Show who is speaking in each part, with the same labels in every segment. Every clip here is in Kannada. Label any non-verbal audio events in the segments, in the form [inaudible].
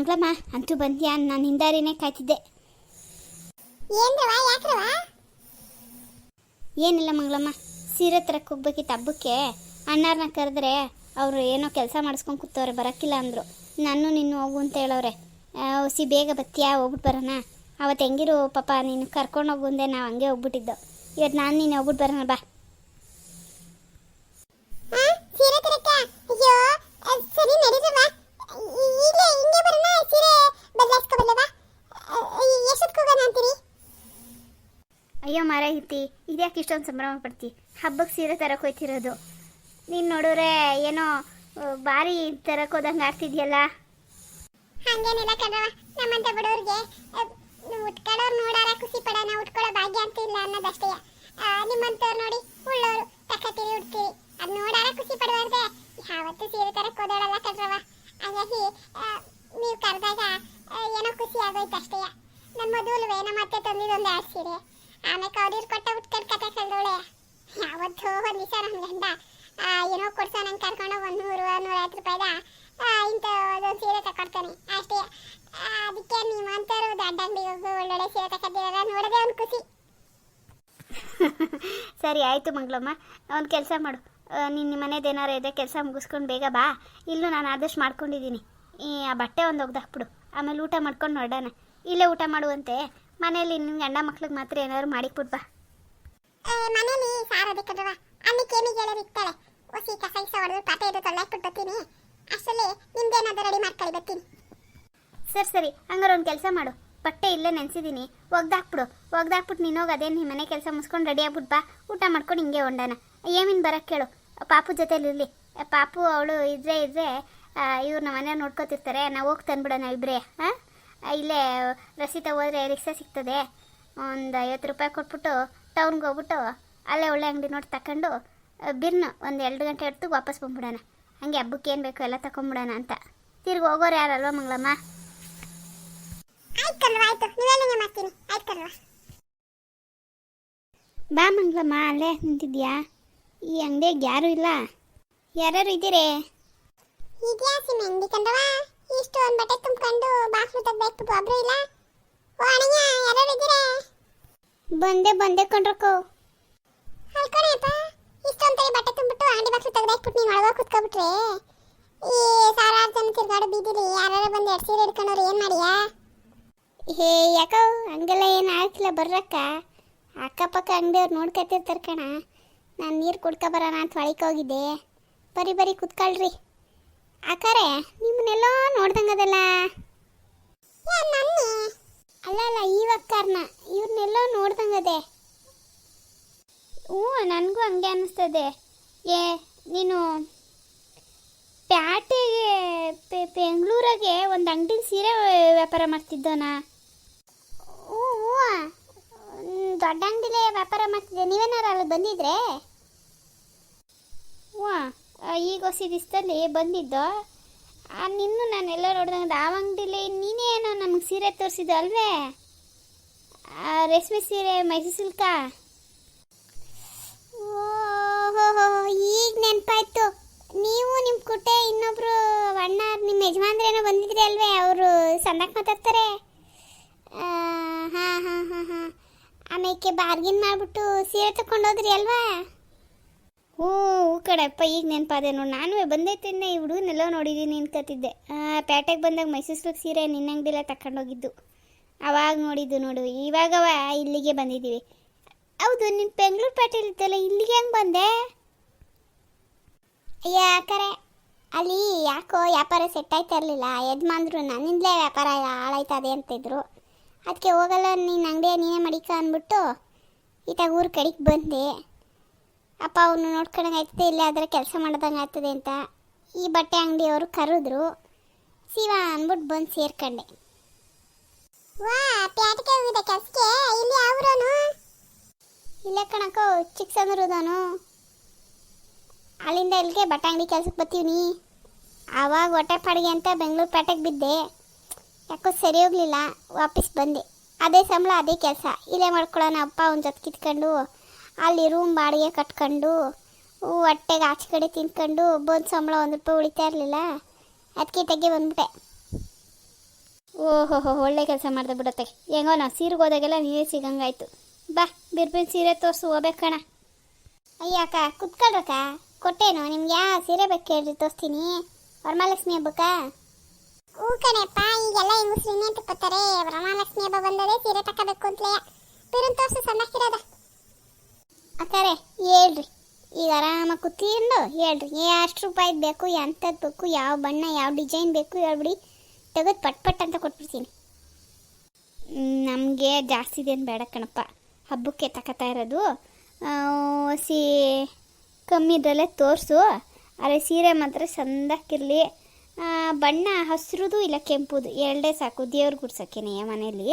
Speaker 1: ಮಂಗಳಮ್ಮ ಅಂತೂ ಬಂದ್ಯಾ? ನಾನು ಹಿಂದಾರಿನೇ ಕಾಯ್ತಿದ್ದೆ. ಏನಿಲ್ಲ ಮಂಗಳಮ್ಮ ಸೀರೆ ತರಕ್ಕೆ ಹೋಗ್ಬೇಕಿತ್ತು ಹಬ್ಬಕ್ಕೆ. ಅಣ್ಣಾರನ್ನ ಕರೆದ್ರೆ ಅವರು ಏನೋ ಕೆಲಸ ಮಾಡಿಸ್ಕೊಂಡು ಕೂತವ್ರೆ ಬರೋಕ್ಕಿಲ್ಲ ಅಂದರು. ನಾನು ನಿನ್ನ ಹೋಗು ಅಂತ ಹೇಳವ್ರೆ. ಸಿ ಬೇಗ ಬತ್ತಿಯಾ ಹೋಗ್ಬಿಟ್ಟು ಬರೋಣ. ಅವತ್ತು ಹೆಂಗಿರು ಪಾಪ ನೀನು ಕರ್ಕೊಂಡು ಹೋಗು ಅಂದೆ ನಾವು ಹಂಗೆ ಹೋಗ್ಬಿಟ್ಟಿದ್ದು. ಇವತ್ತು ನಾನು ನೀನು ಹೋಗ್ಬಿಟ್ಟು ಬರೋಣ ಬಾ
Speaker 2: ಆ ಸೀರೆ ತರಕ ಅಯ್ಯೋ ಅಹ್, ಸರಿ ನಡೀರವ ಇಲ್ಲೇ ಹಿಂಗೆ ಬರೋಣ ಸೀರೆ ಬದಲಾಯಿಸ್ಕೊ ಬಲ್ಲವ ಎಷ್ಟೊತ್ತಿಗೆ ಹೋಗೋಣ ಅಂತೀರಿ
Speaker 1: ಹಿತ್ತಿ ಇದ್ಯಾಕೆ ಇಷ್ಟೊಂದು ಸಂಭ್ರಮ ಪಡ್ತಿ ಹಬ್ಬಕ್ಕೆ ಸೀರೆ ತರಕ್ಕೆ ಹೋಯ್ತಿರೋದು. ನೀನು ನೋಡಿದ್ರೆ ಏನೋ ಭಾರಿ ತರಕ್ಕೆ ಹೋದಂಗೆ ಆಡ್ತಿದ್ಯಲ್ಲ
Speaker 2: ಹಂಗೇನಿಲ್ಲ ಕಣವ ನಮ್ಮಂತ ಬಡವ್ರಿಗೆ ಉಟ್ಕೊಳ್ಳೋರು ನೋಡಾರ ಖುಷಿ ಪಡೋಣ, ಉಟ್ಕೊಳ್ಳೋ ಭಾಗ್ಯ ಅಂತ ಇಲ್ಲ ಅನ್ನೋದಷ್ಟೇ. ನಿಮ್ಮಂತವ್ರು ನೋಡಿ ಉಳ್ಳೋರು ತಕ್ಕತ್ತೀರಿ ಉಡ್ತೀರಿ. ಅದು ನೋಡಾರ ಖುಷಿ ಪಡುವಂತೆ ಯಾವತ್ತೂ ಸೀರೆ ತರಕ್ಕೆ ಓದಾಡಲ್ಲ ಕಣ್ರವ ಹಾಗಾಗಿ ನೀವು ಕರೆದಾಗ ಏನೋ ಖುಷಿ ಆಗೋಯ್ತು ಅಷ್ಟೇ ನಮ್ಮ ಮದುವೆ ನಮ್ಮ ಅತ್ತೆ ತಂದಿದ್ದೊಂದು ಎರಡು ಸೀರೆ. ಆಮೇಲೆ ಅವ್ರಿಗೆ ಕೊಟ್ಟ ಉಟ್ಕೊಂಡು ಕತೆ ಕಳ್ದೋಳೆ ಯಾವತ್ತೂ ಒಂದು ದಿವಸ ನನ್ನ ಗಂಡ ಏನೋ ಕೊಡ್ಸೋ ನಂಗೆ ಕರ್ಕೊಂಡು ಒಂದು ನೂರು, ನೂರೈವತ್ತು ರೂಪಾಯಿದ. ಇಂಥ ಒಂದೊಂದು ಸೀರೆ ತಕೊಡ್ತಾನೆ ಅಷ್ಟೇ. ಅದಕ್ಕೆ ನೀವಂತರು ದೊಡ್ಡ ಅಂಗಡಿಗೆ ಹೋಗಿ ಒಳ್ಳೊಳ್ಳೆ ಸೀರೆ ತಕೊತೀರಲ್ಲ ನೋಡೋದೇ ಒಂದು ಖುಷಿ. [laughs]
Speaker 1: ಸರಿ ಆಯಿತು ಮಂಗಳಮ್ಮ. ಒಂದು ಕೆಲಸ ಮಾಡು. ನಿನ್ನ ಮನೇದು ಏನಾರು ಇದೆ ಕೆಲಸ ಮುಗಿಸ್ಕೊಂಡು ಬೇಗ ಬಾ. ಇಲ್ಲೂ ನಾನು ಆದಷ್ಟು ಮಾಡ್ಕೊಂಡಿದ್ದೀನಿ ಆ ಬಟ್ಟೆ ಒಂದು ಒಗ್ದಾಕ್ಬಿಡು ಆಮೇಲೆ ಊಟ ಮಾಡ್ಕೊಂಡು ನೋಡೋಣ ಇಲ್ಲೇ ಊಟ ಮಾಡುವಂತೆ. ಮನೇಲಿ ನಿನ್ನ ಗಂಡ ಮಕ್ಳಿಗೆ ಮಾತ್ರ ಏನಾದ್ರು ಮಾಡಿ ಬಾ
Speaker 2: ಮನೇಲಿ ಸಾರದೆ ಕದವ ಅಲ್ಲಿ ಕೇಮಿಗೆ ಹೇಳೋರು ಇರ್ತಾಳೆ ಒಸಿ ಕಸ ಇಸ ಹೊಡೆದು ಪಾತೆ ಇದ್ದು ತೊಳ್ದಾಕ್ಬಿಟ್ಟು ಬರ್ತೀನಿ ಅಷ್ಟರಲ್ಲಿ ನಿಮ್ದೇನಾದ್ರು ರೆಡಿ ಮಾಡ್ಕೊಳ್ಳಿ ಬರ್ತೀನಿ.
Speaker 1: ಸರಿ ಸರಿ. ಹಂಗಾರೆ ಒಂದು ಕೆಲಸ ಮಾಡು. ಬಟ್ಟೆ ಇಲ್ಲೇ ನೆನೆಸಿದ್ದೀನಿ ಒಗ್ದಾಕ್ಬಿಡು. ಒಗ್ದಾಕ್ಬಿಟ್ಟು ನೀನು ಹೋಗ ಅದೇ ನಿಮ್ಮ ಮನೆ ಕೆಲಸ ಮುಸ್ಕೊಂಡು ರೆಡಿ ಆಗ್ಬಿಟ್ಟು ಬಾ ಊಟ ಮಾಡ್ಕೊಂಡು ಹಿಂಗೆ ಹೊಂಡಾನ. ಏಮಿನ್ ಬರಕ್ಕೆ ಕೇಳು. ಪಾಪು ಜೊತೆಲಿ ಇರಲಿ. ಪಾಪು ಅವಳು ಇದ್ರೆ ಇದ್ರೆ ಇವ್ರು ನಮ್ಮ ಮನೆ ನೋಡ್ಕೋತಿರ್ತಾರೆ. ನಾವು ಹೋಗಿ ತಂದ್ಬಿಡೋಣ ಇಬ್ಬರೇ ಹಾಂ ಇಲ್ಲೇ ರಸೀತ ಹೋದ್ರೆ ರಿಕ್ಷಾ ಸಿಗ್ತದೆ. ಒಂದು ಐವತ್ತು ರೂಪಾಯಿ ಕೊಟ್ಬಿಟ್ಟು ಟೌನ್ಗೆ ಹೋಗ್ಬಿಟ್ಟು ಅಲ್ಲೇ ಒಳ್ಳೆ ಅಂಗಡಿ ನೋಡಿ ತಕೊಂಡು ಬಿರ್ನು ಒಂದು ಎರಡು ಗಂಟೆ ಹೊತ್ತು ವಾಪಸ್ ಬಂದ್ಬಿಡೋಣ. ಹಂಗೆ ಹಬ್ಬಕ್ಕೆ ಏನು ಬೇಕು ಎಲ್ಲ ತಗೊಂಬಿಡೋಣ ಅಂತ. ತಿರ್ಗಿ ಹೋಗೋರು ಯಾರಲ್ವ ಮಂಗಳಮ್ಮ? ಬಾ ಮಂಗಳಮ್ಮ ಅಲ್ಲೇ ನಿಂತಿದ್ಯಾ? ಈ ಅಂಗಡಿಯಾಗ ಯಾರೂ ಇಲ್ಲ? ಯಾರ್ಯಾರು ಇದ್ದೀರಿ?
Speaker 2: ಇದ್ಯಾ ಅಂಗಡಿ ಕಂದವ ಇಷ್ಟು ಒಂದು ಬಟ್ಟೆ ತುಂಬ್ಕೊಂಡು ಬಾಕ್ಲು ತೆಗ್ದಾಕ್ಬಿಟ್ಟು ಒಬ್ರು ಇಲ್ಲ? ಓ ಅಣ್ಣಯ್ಯ ಯಾರು ಇದ್ದೀರಾ?
Speaker 1: ಬಂದೆ ಬಂದೆ ಕೊಂಡ್ರಕ್ಕೋ
Speaker 2: ಅಲ್ಕೊಣಪ್ಪ ಇಷ್ಟೊಂದು ತಲೆ ಬಟ್ಟೆ ತುಂಬಿಟ್ಟು ಅಂಗಡಿ ಬಾಕ್ಲು ತೆಗ್ದಾಕ್ಬಿಟ್ಟು ನೀನು ಒಳಗೆ ಕುತ್ಕೊಬಿಟ್ರೆ? ಈ ಸಾವಿರಾರು ಜನ ತಿರ್ಗಾಡು ಬೀದಿಲಿ ಯಾರು ಬಂದು ಎರಡು ಸೀರೆ ಹಿಡ್ಕೊಂಡವ್ರು ಏನು ಮಾಡಿಯಾ?
Speaker 1: ಹೇ ಯಾಕೋ ಹಂಗೆಲ್ಲ ಏನು ಆಗ್ತಿಲ್ಲ ಬರ್ರಕ್ಕ. ಅಕ್ಕಪಕ್ಕ ಅಂಗಡಿಯವ್ರು ನೋಡ್ಕೊತಿರ್ತಾರೆ ಕಣ. ನಾನು ನೀರು ಕುಡ್ಕೊ ಬರೋಣ ಅಂತ ಹೊಳಿಕೋಗಿದ್ದೆ ಹೋಗಿದ್ದೆ. ಬರೀ ಬರೀ ಕುತ್ಕೊಳ್ರಿ. ಅಕ್ಕಾರೆ ನಿಮ್ಮನ್ನೆಲ್ಲ ನೋಡ್ದಂಗದಲ್ಲ
Speaker 2: ನನ್ನಿ
Speaker 1: ಅಲ್ಲ ಅಲ್ಲ ಈ ಇವ್ರನ್ನೆಲ್ಲೋ ಇವ್ರನ್ನೆಲ್ಲ ನೋಡ್ದಂಗದೆ ಹ್ಞೂ ನನಗೂ ಹಂಗೆ ಅನ್ನಿಸ್ತದೆ. ಏ ನೀನು ಪ್ಯಾಟೆಗೆ ಬೆಂಗಳೂರಾಗೆ ಒಂದು ಅಂಗಡಿ ಸೀರೆ ವ್ಯಾಪಾರ ಮಾಡ್ತಿದ್ದೋನ? ಹ್ಞೂ ಹ್ಞೂ. ದೊಡ್ಡ ಅಂಗಡಿಲೇ ವ್ಯಾಪಾರ ಮಾಡ್ತಿದ್ದೆ. ನೀವೇನಾರು ಅಲ್ಲಿ ಬಂದಿದ್ರೆ? ಹ್ಞೂ. ಈಗ ಹೊಸ ದಿವಸದಲ್ಲಿ ಬಂದಿದ್ದೋ ನಿನ್ನೂ ನಾನೆಲ್ಲ ನೋಡ್ದಂಗೆ ಆ ಅಂಗಡಿಲಿ ನೀನೇ ಏನೋ ನಮಗೆ ಸೀರೆ ತೋರಿಸಿದ್ದು ಅಲ್ವೇ? ರೇಷ್ಮೆ ಸೀರೆ, ಮೈಸೂರು ಸಿಲ್ಕ? ಓಹೋ, ಈಗ ನೆನಪಾಯ್ತು. ನೀವು ನಿಮ್ಮ ಕುಟೆ ಇನ್ನೊಬ್ರು ಅಣ್ಣ ನಿಮ್ಮ ಯಜಮಾನ್ರೇನೋ ಬಂದಿದ್ರಿ ಅಲ್ವೇ? ಅವರು ಸಂದಕ್ಕೆ ಮಾತಾಡ್ತಾರೆ. ಹಾಂ ಹಾಂ ಹಾಂ ಹಾಂ. ಆಮೇಲೆ ಬಾರ್ಗಿನ್ ಮಾಡಿಬಿಟ್ಟು ಸೀರೆ ತಗೊಂಡೋದ್ರಿ ಅಲ್ವಾ? ಹ್ಞೂ ಕಡಪ್ಪ ಈಗ ನೆನಪಾದೆ ನೋಡಿ, ನಾನು ಬಂದೈತಿನ್ನೆ ಈ ಹುಡುಗನೆಲ್ಲ ನೋಡಿದ್ದೀನಿ ಅನ್ಕೋತಿದ್ದೆ ಪೇಟೆಗೆ ಬಂದಾಗ ಮೈಸೂರು ಸೀರೆ ನಿನ್ನ ಅಂಗಡಿಲ್ಲ ತಗೊಂಡೋಗಿದ್ದು ಅವಾಗ ನೋಡಿದ್ದು ನೋಡು ಇವಾಗವ ಇಲ್ಲಿಗೆ ಬಂದಿದ್ದೀವಿ. ಹೌದು ನಿನ್ನ ಬೆಂಗಳೂರು ಪೇಟೆಲಿ ಇದ್ದಲ್ಲ, ಇಲ್ಲಿಗೆ ಹೆಂಗೆ ಬಂದೆ? ಯಾಕರೆ ಅಲ್ಲಿ ಯಾಕೋ ವ್ಯಾಪಾರ ಸೆಟ್ ಆಯ್ತಾ ಇರಲಿಲ್ಲ, ಯಜಮಾನ್ರು ನನ್ನಿಂದಲೇ ವ್ಯಾಪಾರ ಹಾಳಾಯ್ತದೆ ಅಂತಿದ್ರು. ಅದಕ್ಕೆ ಹೋಗಲ್ಲ, ನಿನ್ನ ಅಂಗಡಿಯ ನೀನೇ ಮಡಿಕ ಅಂದ್ಬಿಟ್ಟು ಈತಾಗ ಊರು ಕಡೆಗೆ ಬಂದೆ. ಅಪ್ಪ ಅವನು ನೋಡ್ಕೊಂಡಂಗೆ ಆಯ್ತದೆ ಇಲ್ಲೇ ಆದರೆ ಕೆಲಸ ಮಾಡ್ದಂಗೆ ಆಗ್ತದೆ ಅಂತ ಈ ಬಟ್ಟೆ ಅಂಗಡಿಯವರು ಕರೆದ್ರು. ಶಿವ ಅಂದ್ಬಿಟ್ಟು ಬಂದು ಸೇರ್ಕೊಂಡೆ.
Speaker 2: ವಾ ಪ್ಯಾಟಿಗೆ ಚಿಕ್ಕ ಕೆಲ್ಸಕ್ಕೆ? ಇಲ್ಲಿ
Speaker 1: ಇಲ್ಲೇ ಅಲ್ಲಿಂದ ಇಲ್ಲಿಗೆ ಬಟ್ಟೆ ಅಂಗಡಿ ಕೆಲ್ಸಕ್ಕೆ ಬರ್ತೀವಿ ಆವಾಗ ಹೊಟ್ಟೆ ಪಾಡಿಗೆ ಅಂತ ಬೆಂಗಳೂರು ಪೇಟೆಗೆ ಬಿದ್ದೆ. ಯಾಕೋ ಸರಿ ಹೋಗಲಿಲ್ಲ ವಾಪಸ್ ಬಂದೆ. ಅದೇ ಸಂಬಳ ಅದೇ ಕೆಲಸ. ಇಲ್ಲೇ ಮಾಡ್ಕೊಳ್ಳೋಣ ಅಪ್ಪ ಅವ್ನ ಜೊತೆ ಕಿತ್ಕೊಂಡು. ಅಲ್ಲಿ ರೂಮ್ ಬಾಡಿಗೆ ಕಟ್ಕೊಂಡು ಹೊಟ್ಟೆಗೆ ಆಚೆ ಕಡೆ ತಿನ್ಕೊಂಡು ಬಂದು ಸಂಬಳ ಒಂದು ರೂಪಾಯಿ ಉಳಿತಾ ಇರಲಿಲ್ಲ. ಅದಕ್ಕೆ ತೆಗೆ ಬಂದ್ಬಿಟ್ಟೆ. ಓಹೋ ಹೋ ಒಳ್ಳೆ ಕೆಲಸ ಮಾಡ್ದೆ ಬಿಡತ್ತೆ. ಹೆಂಗೋ ನಾ ಸೀರೆಗೆ ಹೋದಾಗೆಲ್ಲ ನೀವೇ ಸಿಗಂಗಾಯ್ತು. ಬಾ, ಬಿರ್ಬಿನ್ ಸೀರೆ ತೋರಿಸು, ಹೋಗ್ಬೇಕಣ. ಅಯ್ಯಕ್ಕ ಕುತ್ಕೊಳ್ರಕ್ಕ ಕೊಟ್ಟೇನು? ನಿಮ್ಗೆ ಯಾವ ಸೀರೆ ಬೇಕು ಕೇಳ್ರಿ ತೋರಿಸ್ತೀನಿ. ವರಮಹಾಲಕ್ಷ್ಮಿ ಹಬ್ಬಕ್ಕ?
Speaker 2: ಹೂ ಕಣಪ್ಪ, ಈಗೆಲ್ಲ ಹೆಂಗಸ್ರು ಅಂತ ತಕ್ಕೋತಾರೆ ವರಮಹಾಲಕ್ಷ್ಮಿ ಹಬ್ಬ ಬಂದದೇ ಸೀರೆ ತಗೋಬೇಕು ಅಂತಲೇ. ಬಿರುನ್ ಸೀರೆ ಸಣ್ಣಕ್ಕಿರೋದ.
Speaker 1: ಅಕ್ಕಾರೆ, ಹೇಳ್ರಿ. ಈಗ ಆರಾಮಾಗಿ ಕೂತ್ಕೊಂಡು ಹೇಳ್ರಿ. ಎಷ್ಟು ರೂಪಾಯಿ ಬೇಕು ಎಂಥದ್ದು ಬೇಕು, ಯಾವ ಬಣ್ಣ, ಯಾವ ಡಿಸೈನ್ ಬೇಕು ಹೇಳ್ಬಿಡಿ. ತೆಗೆದು ಪಟ್ ಪಟ್ ಅಂತ ಕೊಟ್ಬಿಡ್ತೀನಿ. ನಮಗೆ ಜಾಸ್ತಿ ಇದೇನು ಬೇಡ ಕಣಪ್ಪ. ಹಬ್ಬಕ್ಕೆ ತಗೋತಾ ಇರೋದು ಸೀ ಕಮ್ಮಿದಲ್ಲೇ ತೋರಿಸು. ಅರೆ ಸೀರೆ ಮಾತ್ರ ಚಂದಕ್ಕಿರಲಿ ಬಣ್ಣ ಹಸಿರುದು ಇಲ್ಲ ಕೆಂಪುದು? ಎರಡೇ ಸಾಕು. ದೇವ್ರ ಗುಡ್ಸೋಕ್ಕೇನೆ ಮನೇಲಿ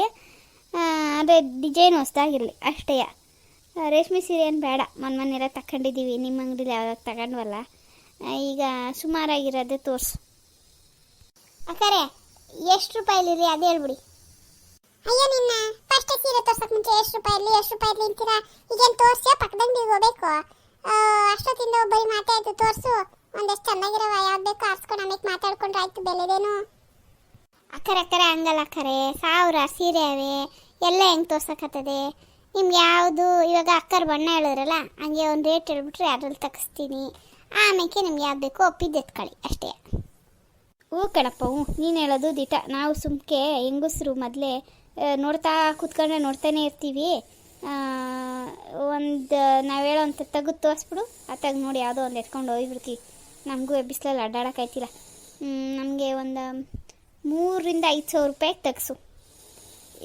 Speaker 1: ಅದೇ ಡಿಸೈನ್ ಹೊಸ್ದಾಗಿರಲಿ. ಅಷ್ಟೇ. ರೇಷ್ಮೆ ಸೀರೆ ಏನು ಬೇಡ. ಮೊನ್ನೆ ಮೊನ್ನೆಲ್ಲ ತಗೊಂಡಿದ್ದೀವಿ ನಿಮ್ಮ ಅಂಗಡಿಲಿ ಯಾವಾಗ ತಗೊಂಡ್ವಲ್ಲ? ಈಗ ಸುಮಾರಾಗಿರೋದೇ ತೋರಿಸು. ಅಕ್ಕರೆ ಎಷ್ಟು ರೂಪಾಯಿಲಿರಿ ಅದು ಹೇಳ್ಬಿಡಿ.
Speaker 2: ಅಯ್ಯೋ ನಿನ್ನ ಫಸ್ಟ್ ಸೀರೆ ತೋರ್ಸಕ್ಕೆ ಮುಂಚೆ ಎಷ್ಟು ರೂಪಾಯಿ ಎಷ್ಟು ರೂಪಾಯಿ ಅಂತೀರಾ? ಈಗೇನು ತೋರಿಸಿ ಪಕ್ಕದಂಗಡಿಗೆ ಹೋಗ್ಬೇಕು. ಅಷ್ಟೊತ್ತಿಂದ ಬರೀ ಮಾತಾಡ್ತು ತೋರ್ಸು. ಒಂದಷ್ಟು ಚೆನ್ನಾಗಿರವ ಯಾವ್ದು ಬೇಕು ಆರಿಸ್ಕೊಂಡು ಆಮೇಲೆ ಮಾತಾಡ್ಕೊಂಡ್ರೆ ಆಯ್ತು ಬೆಲೆದೇನು.
Speaker 1: ಅಕ್ಕರೆ ಅಕ್ಕರೆ ಹಂಗಲ್ಲ ಅಕ್ಕರೆ. ಸಾವಿರ ಸೀರೆ ಅವೆ. ಎಲ್ಲ ಹೆಂಗೆ ತೋರ್ಸಕತ್ತದೆ? ನಿಮ್ಗೆ ಯಾವುದು? ಇವಾಗ ಅಕ್ಕರ ಬಣ್ಣ ಹೇಳಿದ್ರಲ್ಲ, ಹಂಗೆ ಒಂದು ರೇಟ್ ಹೇಳ್ಬಿಟ್ರೆ ಅದ್ರಲ್ಲಿ ತಗಿಸ್ತೀನಿ. ಆಮೇಲೆ ನಿಮ್ಗೆ ಯಾವ್ದು ಬೇಕೋ ಒಪ್ಪಿದ್ದು ಎತ್ಕೊಳ್ಳಿ, ಅಷ್ಟೇ. ಹ್ಞೂ ಕಣಪ್ಪ, ಹ್ಞೂ. ನೀನು ಹೇಳೋದು ದಿಟ. ನಾವು ಸುಮ್ಕೆ ಹೆಂಗಸರು ಮೊದಲೇ ನೋಡ್ತಾ ಕೂತ್ಕೊಂಡ್ರೆ ನೋಡ್ತಾನೆ ಇರ್ತೀವಿ. ಒಂದು, ನಾವು ಹೇಳೋಂಥ ತೆಗೆದು ತೋರಿಸ್ಬಿಡು. ಆ ತೆಗ್ದು ನೋಡಿ ಯಾವುದೋ ಒಂದು ಎತ್ಕೊಂಡು ಹೋಗ್ಬಿಡ್ತೀವಿ ನಮಗೂ ಬಿಸಿಲಲ್ಲಿ ಅಡ್ಡಾಡೋಕ್ಕಾಯ್ತಿಲ್ಲ ನಮಗೆ ಒಂದು ಮೂರರಿಂದ ಐದು ಸಾವಿರ ರೂಪಾಯಿ ತೆಗ್ಸು.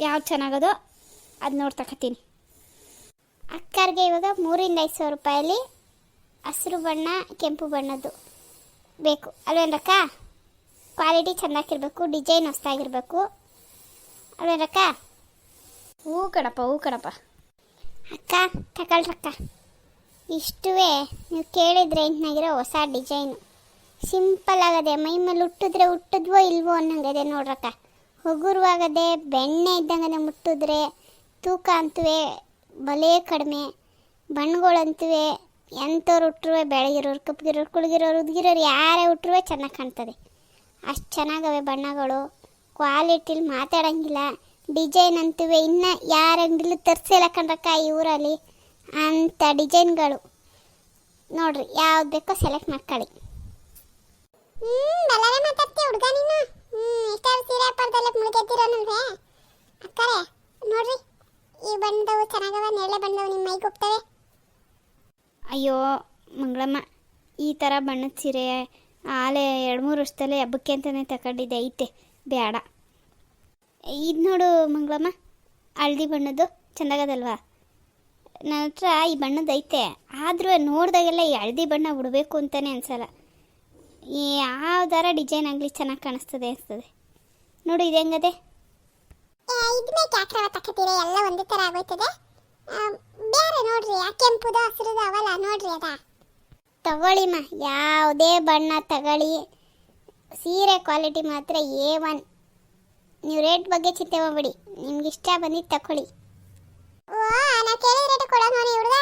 Speaker 1: ಯಾವ್ದು ಚೆನ್ನಾಗದೋ ಅದು ನೋಡಿ ಅಕ್ಕರಿಗೆ ಇವಾಗ ಮೂರಿಂದ ಐದು ಸಾವಿರ ರೂಪಾಯಲ್ಲಿ ಹಸಿರು ಬಣ್ಣ ಕೆಂಪು ಬಣ್ಣದ್ದು ಬೇಕು. ಅಲ್ವೇನಕ್ಕ ಕ್ವಾಲಿಟಿ ಚೆನ್ನಾಗಿರ್ಬೇಕು ಡಿಸೈನ್ ಹೊಸ್ದಾಗಿರ್ಬೇಕು. ಅಲ್ವೇನಕ್ಕ ಹೂ ಕಣಪ್ಪ ಹೂ ಕಣಪ್ಪ. ಅಕ್ಕ ತಗೊಳ್ರಕ್ಕ. ಇಷ್ಟುವೇ ನೀವು ಕೇಳಿದ್ರೆ ರೇಂಜ್ನಾಗಿರೋ ಹೊಸ ಡಿಸೈನು ಸಿಂಪಲ್ ಆಗದೆ ಮೈ ಮೇಲೆ ಹುಟ್ಟಿದ್ರೆ ಹುಟ್ಟಿದ್ವೋ ಇಲ್ವೋ ಅನ್ನಂಗದೆ ನೋಡ್ರಕ್ಕ. ಹಗುರವಾಗದೆ ಬೆಣ್ಣೆ ಇದ್ದಂಗೆ ಮುಟ್ಟಿದ್ರೆ ತೂಕ ಅಂತುವೆ ಬಲೇ ಕಡಿಮೆ, ಬಣ್ಣಗಳಂತುವೆ ಎಂಥವ್ರು ಹುಟ್ಟರುವೆ ಬೆಳಗಿರೋರು ಕಪ್ಪಗಿರೋರು ಕುಳಗಿರೋರು, ಉದ್ಗಿರೋರು ಯಾರೇ ಹುಟ್ಟರುವೆ ಚೆನ್ನಾಗಿ ಕಾಣ್ತದೆ. ಅಷ್ಟು ಚೆನ್ನಾಗವೆ ಬಣ್ಣಗಳು. ಕ್ವಾಲಿಟಿಲಿ ಮಾತಾಡೋಂಗಿಲ್ಲ. ಡಿಸೈನ್ ಅಂತುವೆ ಇನ್ನು ಯಾರ ಅಂಗಡಿಲಿ ತರಿಸಿಲ್ಲ ಕಂಡ್ರಕ್ಕ ಈ ಊರಲ್ಲಿ. ಅಂಥ ಡಿಸೈನ್ಗಳು. ನೋಡ್ರಿ ಯಾವ್ದು ಬೇಕೋ ಸೆಲೆಕ್ಟ್ ಮಾಡ್ಕೊಳ್ಳಿ.
Speaker 2: ಹುಡುಗ ನೀನು? ಅಕ್ಕರೆ, ನೋಡ್ರಿ. ಈ ಬಂದವು ಚೆನ್ನಾಗವ, ನೇರಳೆ ಬಣ್ಣದವು ನಿಮ್ಮ ಮೈಗೆ ಹೋಗ್ತವೆ
Speaker 1: ಅಯ್ಯೋ, ಮಂಗಳಮ್ಮ, ಈ ಥರ ಬಣ್ಣದ ಸೀರೆ ಆಲೆ ಎರಡು ಮೂರು ವರ್ಷದಲ್ಲೇ ಹಬ್ಬಕ್ಕೆ ಅಂತಲೇ ತಗೊಂಡಿದ್ದೆ, ಐತೆ ಬೇಡ ಇದು ನೋಡು ಮಂಗಳಮ್ಮ, ಹಳದಿ ಬಣ್ಣದ್ದು ಚೆಂದಾಗದಲ್ವಾ ನನ್ನ ಹತ್ರ ಈ ಬಣ್ಣದ್ದು ಐತೆ, ಆದರೂ ನೋಡಿದಾಗೆಲ್ಲ ಈ ಹಳದಿ ಬಣ್ಣ ಬಿಡಬೇಕು ಅಂತಲೇ ಅನ್ಸಲ್ಲ. ಯಾವ ಥರ ಡಿಸೈನ್ ಆಗಲಿ ಚೆನ್ನಾಗಿ ಕಾಣಿಸ್ತದೆ ಅನಿಸ್ತದೆ. ನೋಡು, ಇದು ಹೆಂಗದೆ?
Speaker 2: ಇದನ್ನೇ ಕ್ಯಾಕ್ರವ ತಕ್ಕತೀರ ಎಲ್ಲ ಒಂದೇ ತರ ಆಗೋಯ್ತದೆ? ಬೇರೆ ನೋಡ್ರಿ ಆ ಕೆಂಪುದ ಹಸಿರುದ ಅವಲ್ಲ ನೋಡ್ರಿ ಅದ?
Speaker 1: ತಗೊಳ್ಳಿಮ್ಮ ಯಾವುದೇ ಬಣ್ಣ ತಗೊಳ್ಳಿ. ಸೀರೆ ಕ್ವಾಲಿಟಿ ಮಾತ್ರ ಎ ಒನ್ ನೀವು ರೇಟ್ ಬಗ್ಗೆ ಚಿಂತೆ ಮಾಡಬೇಡಿ ನಿಮ್ಗೆ ಇಷ್ಟ ಬಂದಿದ್ದು ತಗೊಳ್ಳಿ
Speaker 2: ಓ ನಾ ಕೇಳಿದ ರೇಟ್ ಕೊಡೋನು ಹುಡುಗ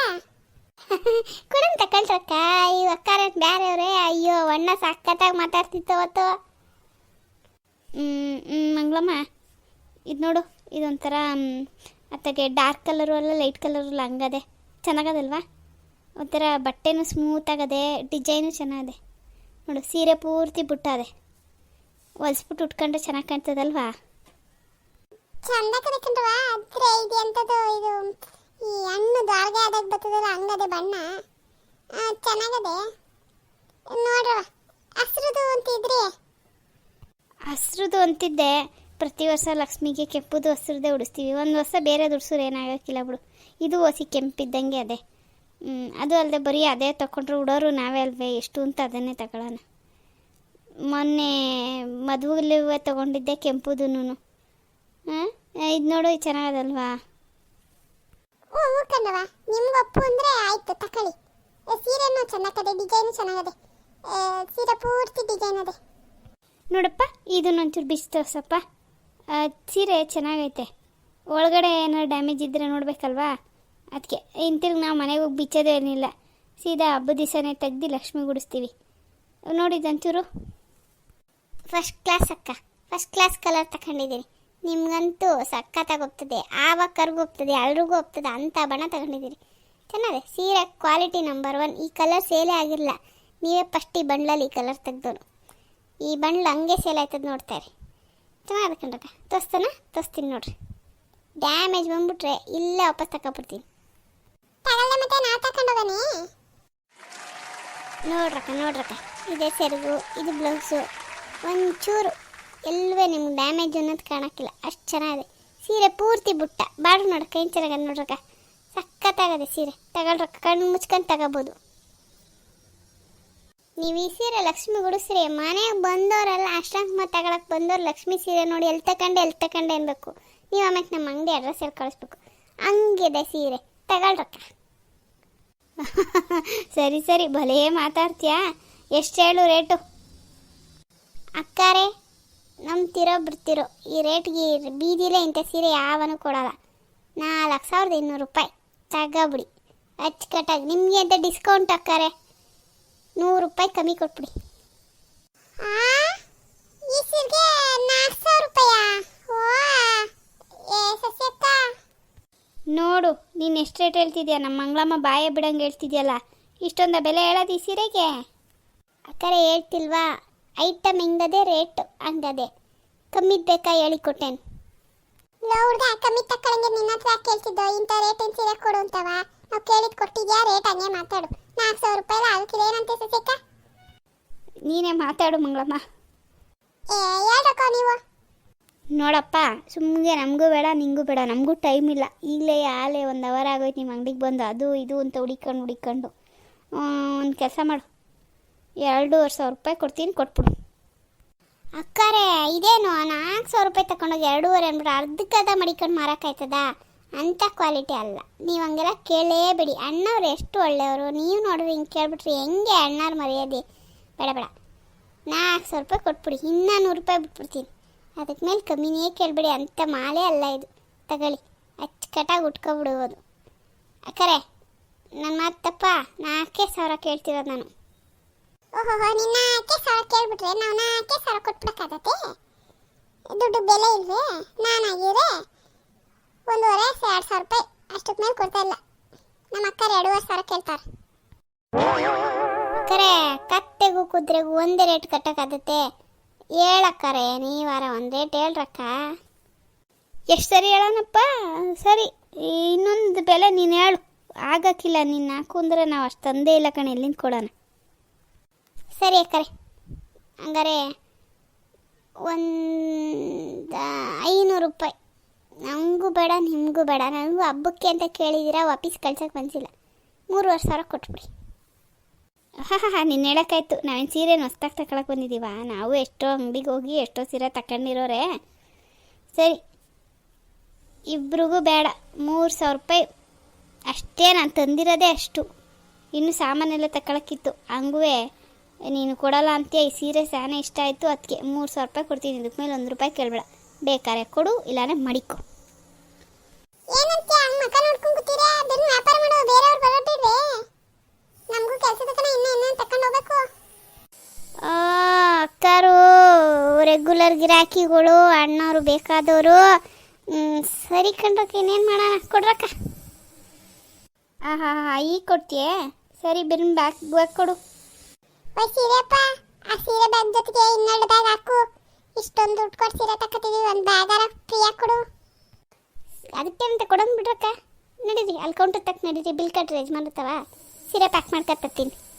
Speaker 2: [laughs]
Speaker 1: ಕೊಡಮ್ ತಗೊಳ್ರಕ್ಕ ಈ ಅಕ್ಕಾರ ಬೇರೆಯವ್ರೆ ಅಯ್ಯೋ ಅಣ್ಣ ಸಖತ್ತಾಗಿ ಮಾತಾಡ್ತಿತ್ತು ಅವತ್ತು. ಹ್ಞೂ ಹ್ಞೂ ಮಂಗಳಮ್ಮ. ಇದು ನೋಡು ಇದೊಂಥರ ಅತ್ತಗೆ ಡಾರ್ಕ್ ಕಲರು ಅಲ್ಲ ಲೈಟ್ ಕಲರು ಅಲ್ಲ ಹಂಗದೆ. ಚೆನ್ನಾಗದಲ್ವಾ? ಒಂಥರ ಬಟ್ಟೆನೂ ಸ್ಮೂತ್ ಆಗದೆ ಡಿಸೈನು ಚೆನ್ನಾಗಿದೆ ನೋಡು ಸೀರೆ ಪೂರ್ತಿ ಬುಟ್ಟದೆ. ಹೊಲಿಸ್ಬಿಟ್ಟು ಉಟ್ಕೊಂಡ್ರೆ ಚೆನ್ನಾಗಿ ಕಾಣ್ತದಲ್ವಾ?
Speaker 2: ಚಂದ ಕದಕಂಡ್ರವ ಆದ್ರೆ ಇದು ಎಂತದು ಇದು ಈ ಹಣ್ಣು ದಾರ್ಗೆ ಆದಾಗ ಬರ್ತದಲ್ಲ ಹಂಗದೆ ಬಣ್ಣ. ಚೆನ್ನಾಗದೆ. ನೋಡ್ರವ ಹಸ್ರದು ಅಂತಿದ್ರಿ?
Speaker 1: ಹಸ್ರದ್ದು ಅಂತಿದ್ದೆ. ಪ್ರತಿ ವರ್ಷ ಲಕ್ಷ್ಮಿಗೆ ಕೆಂಪುದು ಹಸ್ರದೇ ಉಡಿಸ್ತೀವಿ. ಒಂದು ವರ್ಷ ಬೇರೆ ದುಡ್ಸೂರು ಏನಾಗೋಕ್ಕಿಲ್ಲ ಬಿಡು. ಇದು ಹೊಸಿ ಕೆಂಪಿದ್ದಂಗೆ ಅದೇ. ಅದು ಅಲ್ಲದೆ ಬರೀ ಅದೇ ತಗೊಂಡ್ರೆ ಉಡೋರು ನಾವೇ ಅಲ್ವೇ? ಎಷ್ಟು ಅಂತ ಅದನ್ನೇ ತಗೊಳ್ಳೋಣ. ಮೊನ್ನೆ ಮದುವೆಲಿ ತಗೊಂಡಿದ್ದೆ ಕೆಂಪುದೂನು ಹಾಂ? ಇದು ನೋಡು ಚೆನ್ನಾಗದಲ್ವಾ?
Speaker 2: ಹ್ಞೂ ಕಣ್ಣವ ನಿಮ್ಗೆ ಒಪ್ಪು ಅಂದ್ರೆ ಆಯ್ತು ತಕೊಳ್ಳಿ. ಸೀರೆನೂ ಚೆನ್ನಾಗದೆ ಡಿಸೈನು ಚೆನ್ನಾಗದೆ. ಸೀರೆ ಪೂರ್ತಿ ಡಿಸೈನ್ ಅದೇ.
Speaker 1: ನೋಡಪ್ಪ ಇದನ್ನೊಂಚೂರು ಬಿಸಿ ತೋರ್ಸಪ್ಪ. ಸೀರೆ ಚೆನ್ನಾಗೈತೆ. ಒಳಗಡೆ ಏನಾರು ಡ್ಯಾಮೇಜ್ ಇದ್ದರೆ ನೋಡಬೇಕಲ್ವಾ? ಅದಕ್ಕೆ ಇಂತಿರ್ಗಿ ನಾವು ಮನೆಗೆ ಹೋಗಿ ಬಿಚ್ಚೋದೇ ಏನಿಲ್ಲ ಸೀದಾ ಹಬ್ಬದ ದಿವಸನೇ ತೆಗ್ದು ಲಕ್ಷ್ಮಿ ಗುಡಿಸ್ತೀವಿ ನೋಡಿದಂಚೂರು ಫಸ್ಟ್ ಕ್ಲಾಸ್ ಅಕ್ಕ. ಫಸ್ಟ್ ಕ್ಲಾಸ್ ಕಲರ್ ತಗೊಂಡಿದ್ದೀನಿ ನಿಮಗಂತೂ ಸಖತ್ತಾಗಿ ಹೋಗ್ತದೆ ಆವಾಗ ಕರ್ಗೂ ಹೋಗ್ತದೆ, ಎಲ್ರಿಗೂ ಹೋಗ್ತದೆ, ಅಂತ ಬಣ್ಣ ತಗೊಂಡಿದ್ದೀನಿ. ಚೆನ್ನಾಗಿದೆ ಸೀರೆ ಕ್ವಾಲಿಟಿ ನಂಬರ್ ಒನ್ ಈ ಕಲರ್ ಸೇಲೇ ಆಗಿರಲ್ಲ. ನೀವೇ ಫಸ್ಟ್ ಈ ಬಂಡ್ಲಲ್ಲಿ ಈ ಕಲರ್ ತೆಗ್ದೋನು. ಈ ಬಂಡ್ಲು ಹಂಗೆ ಸೇಲ್ ಆಯ್ತದ ನೋಡ್ತಾ ಇರಿ ಚೆನ್ನಾಗಿದೆ ಕಣ್ರಕ್ಕ ತೋರಿಸ್ತಾನ? ತೋರಿಸ್ತೀನಿ ನೋಡ್ರಿ. ಡ್ಯಾಮೇಜ್ ಬಂದ್ಬಿಟ್ರೆ ಇಲ್ಲೇ ವಾಪಸ್ ತಗೊಬಿಡ್ತೀನಿ
Speaker 2: ತಗೊಳ್ಳೆ ಮತ್ತೆ ನಾ
Speaker 1: ನೋಡ್ರಕ್ಕ ನೋಡ್ರಕ್ಕ. ಇದೇ ಸೆರಗು ಇದು ಬ್ಲೌಸು ಒಂಚೂರು ಎಲ್ಲವೇ ನಿಮ್ಗೆ ಡ್ಯಾಮೇಜ್ ಅನ್ನೋದು ಕಾಣಕ್ಕಿಲ್ಲ. ಅಷ್ಟು ಚೆನ್ನಾಗಿದೆ. ಸೀರೆ ಪೂರ್ತಿ ಬುಟ್ಟ. ಬಾಡ್ರು ನೋಡ್ರಕ್ಕ ಏನು ಚೆನ್ನಾಗ ನೋಡ್ರಕ್ಕ. ಸಖತ್ತಾಗದೆ ಸೀರೆ. ತಗೊಳ್ರಕ್ಕ ಕಣ್ಣು ಮುಚ್ಕೊಂಡು ತಗೋಬೋದು. ನೀವು ಈ ಸೀರೆ ಲಕ್ಷ್ಮಿ ಗುಡಿಸ್ರಿ. ಮನೆಗೆ ಬಂದವರೆಲ್ಲ ಅಷ್ಟಾಂಕ ತಗೊಳಕ್ ಬಂದವ್ರು ಲಕ್ಷ್ಮಿ ಸೀರೆ ನೋಡಿ ಎಲ್ಲಿ ತಗೊಂಡೆ ಎಲ್ಲಿ ತಗೊಂಡೆ ಅನ್ಬೇಕು. ನೀವು ಆಮೇಲೆ ನಮ್ಮ ಅಂಗಡಿ ಅಡ್ರೆಸ್ ಹೇಳಿ ಕಳಿಸ್ಬೇಕು? ಹಂಗಿದೆ ಸೀರೆ. ತಗೊಳ್ರಕ್ಕ [laughs] ಸರಿ ಸರಿ. ಭಲೇ ಮಾತಾಡ್ತೀಯಾ? ಎಷ್ಟು ಹೇಳು ರೇಟು? ಅಕ್ಕಾರೆ ತಿರೋ ಬಿಡ್ತಿರೋ. ಈ ರೇಟ್ಗೆ ಬೀದಿಲೇ ಇಂಥ ಸೀರೆ ಯಾವನು ಕೊಡಲ್ಲ. ನಾಲ್ಕು ಸಾವಿರದ ಇನ್ನೂರು ರೂಪಾಯಿ. ತಗೋಬಿಡಿ. ಅಚ್ಚುಕಟ್ಟಾಗಿ. ನಿಮಗೆ ಅಂತ ಡಿಸ್ಕೌಂಟ್ ಅಕ್ಕಾರೆ? ನೂರು ರೂಪಾಯಿ ಕಮ್ಮಿ ಕೊಟ್ಬಿಡಿ. ನೋಡು, ನೀನು ಎಷ್ಟು ರೇಟ್ ಹೇಳ್ತಿದ್ಯಾ? ನಮ್ಮ ಮಂಗಳಮ್ಮ ಬಾಯ ಬಿಡಂಗೆ ಹೇಳ್ತಿದ್ಯಲ್ಲ, ಇಷ್ಟೊಂದು ಬೆಲೆ ಹೇಳೋದು ಈ ಸೀರೆಗೆ? ಅಕ್ಕರೆ ಹೇಳ್ತಿಲ್ವಾ ಐಟಮ್ ಹೆಂಗದೆ ರೇಟ್ ಹಂಗದೆ. ಕಮ್ಮಿ ಬೇಕಾ ಹೇಳಿಕೊಟ್ಟೇನು
Speaker 2: ಲೋ ಹುಡ್ಗ, ಕಮ್ಮಿ ತಕ್ಕಳಂಗೆ ನಿನ್ನ ಹತ್ರ ಕೇಳ್ತಿದ್ದೋ? ಇಂಥ ರೇಟಿನ ಸೀರೆ ಕೊಡು ಅಂತವ? ನಾವು ಕೇಳಿದ್ ಕೊಟ್ಟಿದ್ಯಾ? ರೇಟ್ ಹಂಗೆ ಮಾತಾಡು. ನಾಲ್ಕು ಸಾವಿರ ರೂಪಾಯಿ ಅದಕ್ಕೆ ಏನಂತೆ ಸಸ್ಯಕ್ಕ
Speaker 1: ನೀನೇ ಮಾತಾಡು ಮಂಗಳಮ್ಮ.
Speaker 2: ಏ ಹೇಳ್ರಕ್ಕ ನೀವು?
Speaker 1: ನೋಡಪ್ಪ ಸುಮ್ಮನೆ ನಮಗೂ ಬೇಡ ನಿಂಗೂ ಬೇಡ ನಮಗೂ ಟೈಮ್ ಇಲ್ಲ. ಈಗಲೇ ಆಲೇ ಒಂದು ಅವರ್ ಆಗೋಯ್ತು ನಿಮ್ಮ ಅಂಗಡಿಗೆ ಬಂದು ಅದು ಇದು ಅಂತ ಹುಡಿಕೊಂಡು ಹುಡಿಕೊಂಡು. ಒಂದು ಕೆಲಸ ಮಾಡು. ಎರಡೂವರೆ ಸಾವಿರ ರೂಪಾಯಿ ಕೊಡ್ತೀನಿ ಕೊಟ್ಬಿಡು. ಅಕ್ಕಾರೆ ಇದೇನು ನಾಲ್ಕು ಸಾವಿರ ರೂಪಾಯಿ ತಗೊಂಡೋಗಿ ಎರಡೂವರೆ ಅಂದ್ಬಿಟ್ಟು ಅರ್ಧಕ್ಕದ ಮಡಿಕೊಂಡು ಮಾರೋಕ್ಕಾಯ್ತದ ಅಂಥ ಕ್ವಾಲಿಟಿ ಅಲ್ಲ. ನೀವು ಹಂಗೆಲ್ಲ ಕೇಳೇಬೇಡಿ ಅಣ್ಣವ್ರು ಎಷ್ಟು ಒಳ್ಳೆಯವರು. ನೀವು ನೋಡ್ರಿ ಹಿಂಗೆ ಕೇಳ್ಬಿಟ್ರಿ ಹೆಂಗೆ ಅಣ್ಣವ್ರು ಮರ್ಯಾದೆ? ಬೇಡ ಬೇಡ. ನಾಲ್ಕು ಸಾವಿರ ರೂಪಾಯಿ ಕೊಟ್ಬಿಡಿ. ಇನ್ನೂ ನೂರು ರೂಪಾಯಿ ಬಿಟ್ಬಿಡ್ತೀನಿ. ಅದಕ್ಕೆ ಮೇಲೆ ಕಮ್ಮಿನೇ ಕೇಳಬೇಡಿ. ಅಂಥ ಮಾಲೆ ಅಲ್ಲ ಇದು. ತಗೊಳ್ಳಿ. ಅಚ್ಚುಕಟ್ಟಾಗಿ ಉಟ್ಕೊಬಿಡ್ಬೋದು ಅಕ್ಕರೆ, ನನ್ನ ಮಾತಪ್ಪ ನಾಲ್ಕೇ ಸಾವಿರ ಕೇಳ್ತಿರೋದು ನಾನು.
Speaker 2: ಓಹೋ ನಿನ್ನ ನಾಲ್ಕೇ ಸಾವಿರ ಕೇಳ್ಬಿಟ್ರೆ ನಾವು ನಾಲ್ಕೇ ಸಾವಿರ ಕೊಟ್ಬಿಡಕ್ಕಾಗತ್ತೆ ದುಡ್ಡು ಬೆಲೆ ಇಲ್ವೇ? ನಾನಾಗಿದ್ರೆ ಒಂದೂವರೆ, ಎರಡು ಸಾವಿರ ರೂಪಾಯಿ. ಅಷ್ಟಕ್ಕೆ ಮೇಲೆ ಕೊಡ್ತಾ ಇಲ್ಲ. ನಮ್ಮ ಅಕ್ಕರು ಎರಡೂವರೆ ಸಾವಿರ ಕೇಳ್ತಾರೆ.
Speaker 1: ಅಕ್ಕರೆ ಕತ್ತೆಗೂ ಕುದುರೆಗೂ ಒಂದೇ ರೇಟ್ ಕಟ್ಟಕ್ಕಾಗತ್ತೆ. ಹೇಳಕ್ಕರೆ ನೀವಾರ ಒಂದು ರೇಟ್ ಹೇಳ್ರಕ್ಕ. ಎಷ್ಟು ಸರಿ ಹೇಳೋಣಪ್ಪ ಸರಿ, ಇನ್ನೊಂದು ಬೆಲೆ ನೀನು ಹೇಳು. ಆಗಕ್ಕಿಲ್ಲ, ನೀನು ಹಾಕು ಅಂದ್ರೆ ನಾವು ಅಷ್ಟು ತಂದೇ ಇಲ್ಲ ಕಣೆ ಎಲ್ಲಿಂದ ಕೊಡೋಣ. ಸರಿ ಅಕ್ಕರೆ. ಹಂಗಾರೆ ಒಂದು ಐನೂರು ರೂಪಾಯಿ. ನಮಗೂ ಬೇಡ, ನಿಮಗೂ ಬೇಡ. ನನಗೂ ಹಬ್ಬಕ್ಕೆ ಅಂತ ಕೇಳಿದ್ದೀರಾ, ವಾಪಸ್ ಕಳ್ಸೋಕ್ಕೆ ಬಂದಿಲ್ಲ ಮೂರುವರೆ ಸಾವಿರ ಕೊಟ್ಬಿಡಿ. ಹಾಂ ಹಾಂ ನಿನ್ನ ಹೇಳೋಕ್ಕಾಯ್ತು. ನಾವೇನು ಸೀರೆನ ಹೊಸ್ದಾಗಿ ತಗೊಳಕ್ಕೆ ಬಂದಿದ್ದೀವ ನಾವು ಎಷ್ಟೋ ಅಂಗಡಿಗೆ ಹೋಗಿ ಎಷ್ಟೋ ಸೀರೆ ತಗೊಂಡಿರೋರೆ ಸರಿ, ಇಬ್ರಿಗೂ ಬೇಡ. ಮೂರು ಸಾವಿರ ರೂಪಾಯಿ ಅಷ್ಟೇ ನಾನು ತಂದಿರೋದೇ ಅಷ್ಟು. ಇನ್ನು ಸಾಮಾನೆಲ್ಲ ತಗೊಳಕ್ಕಿತ್ತು ಹಂಗೂ ನೀನು ಕೊಡಲ್ಲ ಅಂತೀಯ, ಈ ಸೀರೆ ಸಾನೇ ಇಷ್ಟ ಆಯಿತು ಅದಕ್ಕೆ ಮೂರು ಸಾವಿರ ರೂಪಾಯಿ ಕೊಡ್ತೀನಿ. ಇದಕ್ಕೆ ಮೇಲೆ ಒಂದು ರೂಪಾಯಿ ಕೇಳಬೇಡ. ಬೇಕಾರೆ ಕೊಡು, ಇಲ್ಲಾಂದ್ರೆ ಮಡಿಕೊ.
Speaker 2: ಏನಂತೆ ಹಂಗ ಮಕ ನೋಡ್ಕೊಂಡ್ ಕೂತೀರಾ? ಅದನ್ನ ವ್ಯಾಪಾರ ಮಾಡೋ ಬೇರೆಯವ್ರು ಬರೋಟಿರ್ರಿ ನಮಗೂ ಕೆಲಸ ಕಣ ಇನ್ನ ಇನ್ನೂ ತಕೊಂಡು ಹೋಗ್ಬೇಕು.
Speaker 1: ಅಕ್ಕಾರು ರೆಗ್ಯುಲರ್ ಗಿರಾಕಿಗಳು ಅಣ್ಣವರು ಬೇಕಾದವರು ಸರಿ ಕಂಡಕ್ಕೆ ಇನ್ನೇನು ಮಾಡೋಣ ಕೊಡ್ರಕ್ಕ. ಹಾಂ ಹಾಂ ಹಾಂ ಈಗ ಕೊಡ್ತೀಯೇ? ಸರಿ ಬಿರ್ನ್ ಬ್ಯಾಗ್ ಬ್ಯಾಗ್ ಕೊಡು.
Speaker 2: ಸೀರೆಪ್ಪ ಆ ಸೀರೆ ಬ್ಯಾಗ್ ಜೊತೆಗೆ ಇನ್ನೆರಡು ಬ್ಯಾಗ್ ಹಾಕು. ಇಷ್ಟೊಂದು ದುಡ್ಡು ಕೊಟ್ಟು ಸೀರೆ ತಕ್ಕತ್ತಿದ್ದೀವಿ ಒಂದು ಬ್ಯಾಗಾರ ಫ್ರೀಯಾಗಿ ಕೊಡು.
Speaker 1: ಅದಕ್ಕೆ ಅಂತ ಕೊಡೋದು ಬಿಡ್ರಕ್ಕ? ನಡೀರಿ, ಅಲ್ಲಿ ಕೌಂಟರ್ ತಕ್ಕ ನಡೀರಿ ಬಿಲ್ ರೇಜ್ ಮಾಡತ್ತವ? ಸೀರೆ ಪ್ಯಾಕ್ ಮಾಡ್ಕೊತೀನಿ